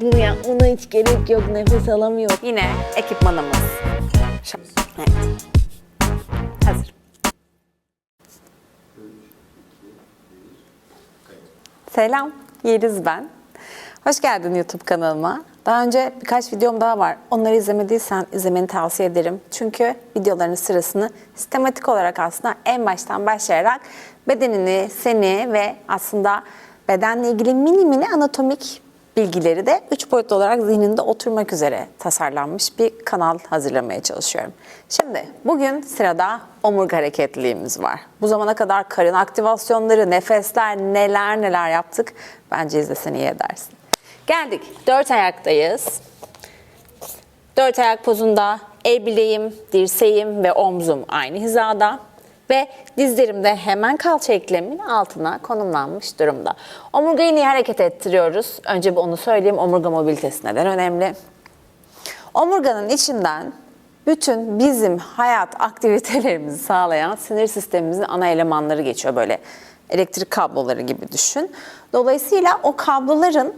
bunu yapmana hiç gerek yok. Nefes alamıyor. Yine ekipmanımız. Evet. Hazır. Selam, Yeliz ben. Hoş geldin YouTube kanalıma. Daha önce birkaç videom daha var. Onları izlemediysen izlemeni tavsiye ederim. Çünkü videoların sırasını sistematik olarak aslında en baştan başlayarak bedenini, seni ve aslında bedenle ilgili mini mini anatomik bilgileri de üç boyutlu olarak zihninde oturmak üzere tasarlanmış bir kanal hazırlamaya çalışıyorum. Şimdi bugün sırada omurga hareketliliğimiz var. Bu zamana kadar karın aktivasyonları, nefesler neler neler yaptık. Bence izlesen iyi edersin. Geldik. Dört ayaktayız. Dört ayak pozunda el bileğim, dirseğim ve omzum aynı hizada. Ve dizlerim de hemen kalça eklemin altına konumlanmış durumda. Omurgayı niye hareket ettiriyoruz? Önce bir onu söyleyeyim. Omurga mobilitesi neden önemli? Omurganın içinden bütün bizim hayat aktivitelerimizi sağlayan sinir sistemimizin ana elemanları geçiyor böyle elektrik kabloları gibi düşün. Dolayısıyla o kabloların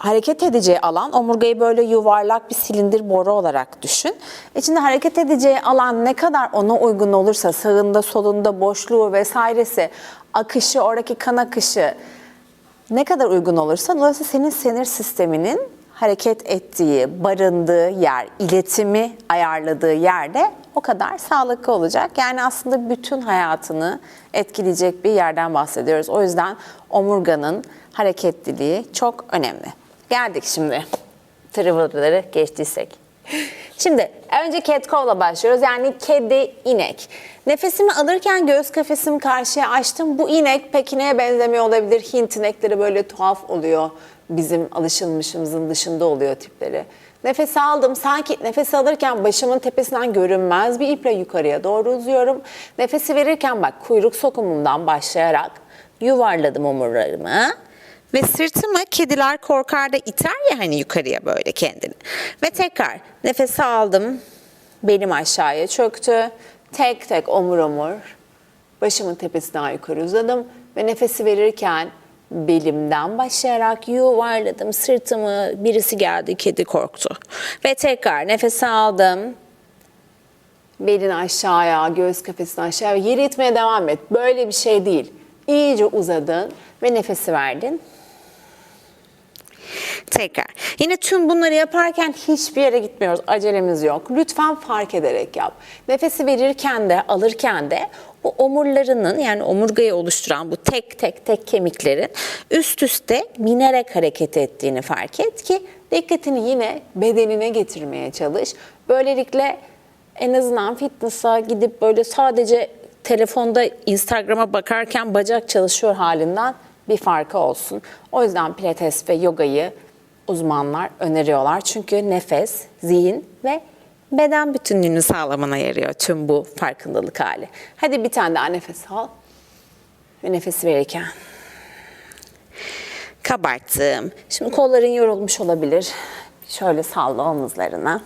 hareket edeceği alan omurgayı böyle yuvarlak bir silindir boru olarak düşün. İçinde hareket edeceği alan ne kadar ona uygun olursa sağında solunda boşluğu vesairesi akışı oradaki kan akışı ne kadar uygun olursa dolayısıyla senin sinir sisteminin hareket ettiği, barındığı yer, iletimi ayarladığı yerde o kadar sağlıklı olacak. Yani aslında bütün hayatını etkileyecek bir yerden bahsediyoruz. O yüzden omurganın hareketliliği çok önemli. Geldik şimdi. Trivelaları geçtiysek. Şimdi önce cat başlıyoruz. Yani kedi, inek. Nefesimi alırken göğüs kafesimi karşıya açtım. Bu inek pek ineğe benzemiyor olabilir. Hint inekleri böyle tuhaf oluyor. Bizim alışılmışımızın dışında oluyor tipleri. Nefes aldım. Sanki nefes alırken başımın tepesinden görünmez bir iple yukarıya doğru uzuyorum. Nefesi verirken bak kuyruk sokumumdan başlayarak yuvarladım omurlarımı. Ve sırtımı kediler korkar da iter ya hani yukarıya böyle kendini. Ve tekrar nefes aldım. Belim aşağıya çöktü. Tek tek omur omur. Başımın tepesinden yukarı uzadım. Ve nefesi verirken belimden başlayarak yuvarladım sırtımı. Birisi geldi kedi korktu. Ve tekrar nefes aldım. Belin aşağıya, göğüs kafesini aşağıya yeri itmeye devam et. Böyle bir şey değil. İyice uzadın ve nefesi verdin. Tekrar. Yine tüm bunları yaparken hiçbir yere gitmiyoruz. Acelemiz yok. Lütfen fark ederek yap. Nefesi verirken de alırken de bu omurlarının yani omurgayı oluşturan bu tek tek tek kemiklerin üst üste binerek hareket ettiğini fark et ki dikkatini yine bedenine getirmeye çalış. Böylelikle en azından fitness'a gidip böyle sadece telefonda Instagram'a bakarken bacak çalışıyor halinden bir farkı olsun. O yüzden pilates ve yogayı uzmanlar öneriyorlar. Çünkü nefes, zihin ve beden bütünlüğünü sağlamana yarıyor tüm bu farkındalık hali. Hadi bir tane daha nefes al. Ve nefesi verirken kabarttım. Şimdi kolların yorulmuş olabilir. Şöyle salla omuzlarına.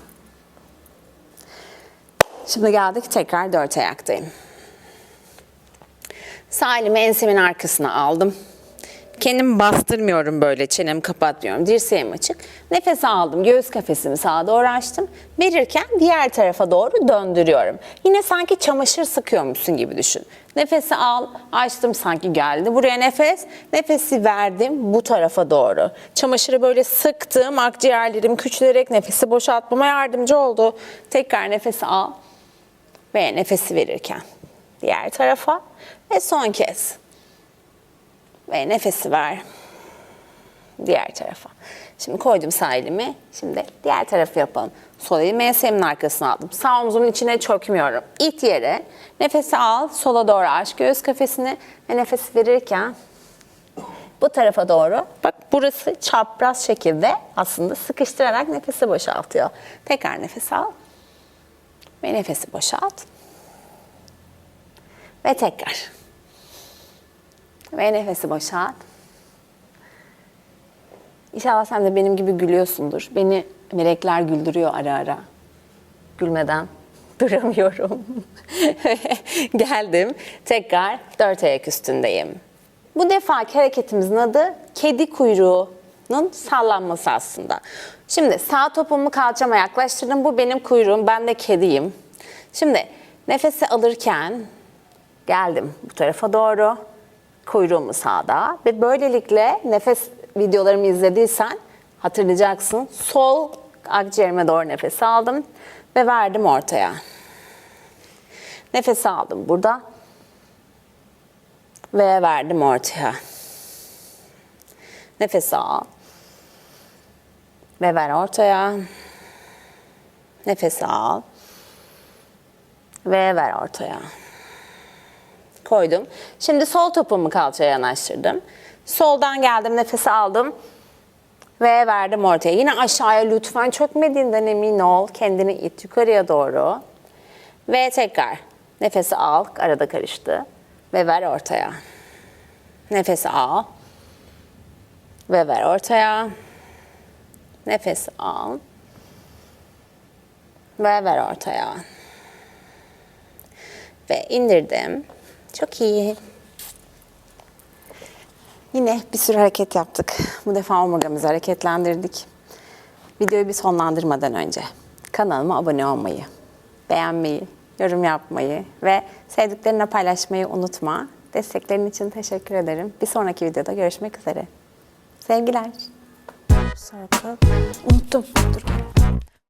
Şimdi geldik tekrar dört ayaktayım. Sağ elimi ensemin arkasına aldım. Kendimi bastırmıyorum böyle çenemi kapatmıyorum. Dirseğim açık. Nefes aldım. Göğüs kafesimi sağa doğru açtım. Verirken diğer tarafa doğru döndürüyorum. Yine sanki çamaşır sıkıyormuşsun gibi düşün. Nefesi al, açtım sanki geldi. Buraya nefes, nefesi verdim bu tarafa doğru. Çamaşırı böyle sıktım, akciğerlerim küçülerek nefesi boşaltmama yardımcı oldu. Tekrar nefesi al ve nefesi verirken diğer tarafa ve son kez. Ve nefesi ver. Diğer tarafa. Şimdi koydum sağ elimi. Şimdi diğer tarafı yapalım. Sol elimi ensemin arkasına aldım. Sağ omzumun içine çökmüyorum. İt yere. Nefesi al. Sola doğru aç göğüs kafesini. Ve nefes verirken bu tarafa doğru. Bak burası çapraz şekilde aslında sıkıştırarak nefesi boşaltıyor. Tekrar nefes al. Ve nefesi boşalt. Ve tekrar. Ve nefesi boşalt. İnşallah sen de benim gibi gülüyorsundur. Beni melekler güldürüyor ara ara. Gülmeden duramıyorum. Geldim. Tekrar dört ayak üstündeyim. Bu defaki hareketimizin adı kedi kuyruğu kuyruğumun sallanması aslında. Şimdi sağ topumu kalçama yaklaştırdım. Bu benim kuyruğum. Ben de kediyim. Şimdi nefesi alırken geldim bu tarafa doğru. Kuyruğumu sağda ve böylelikle nefes videolarımı izlediysen hatırlayacaksın. Sol akciğerime doğru nefes aldım ve verdim ortaya. Nefes aldım burada ve verdim ortaya. Nefes al ve ver ortaya. Nefes al ve ver ortaya. Koydum. Şimdi sol topumu kalçaya yanaştırdım. Soldan geldim, nefesi aldım ve verdim ortaya. Yine aşağıya lütfen çökmediğinden emin ol. Kendini it yukarıya doğru. Ve tekrar nefesi al, arada karıştı. Ve ver ortaya. Nefes al. Ve ver ortaya. Nefes al. Ve ver ortaya. Ve indirdim. Çok iyi. Yine bir sürü hareket yaptık. Bu defa omurgamızı hareketlendirdik. Videoyu bir sonlandırmadan önce kanalıma abone olmayı, beğenmeyi, yorum yapmayı ve sevdiklerine paylaşmayı unutma. Desteklerin için teşekkür ederim. Bir sonraki videoda görüşmek üzere. Sevgiler. Unuttum. Dur.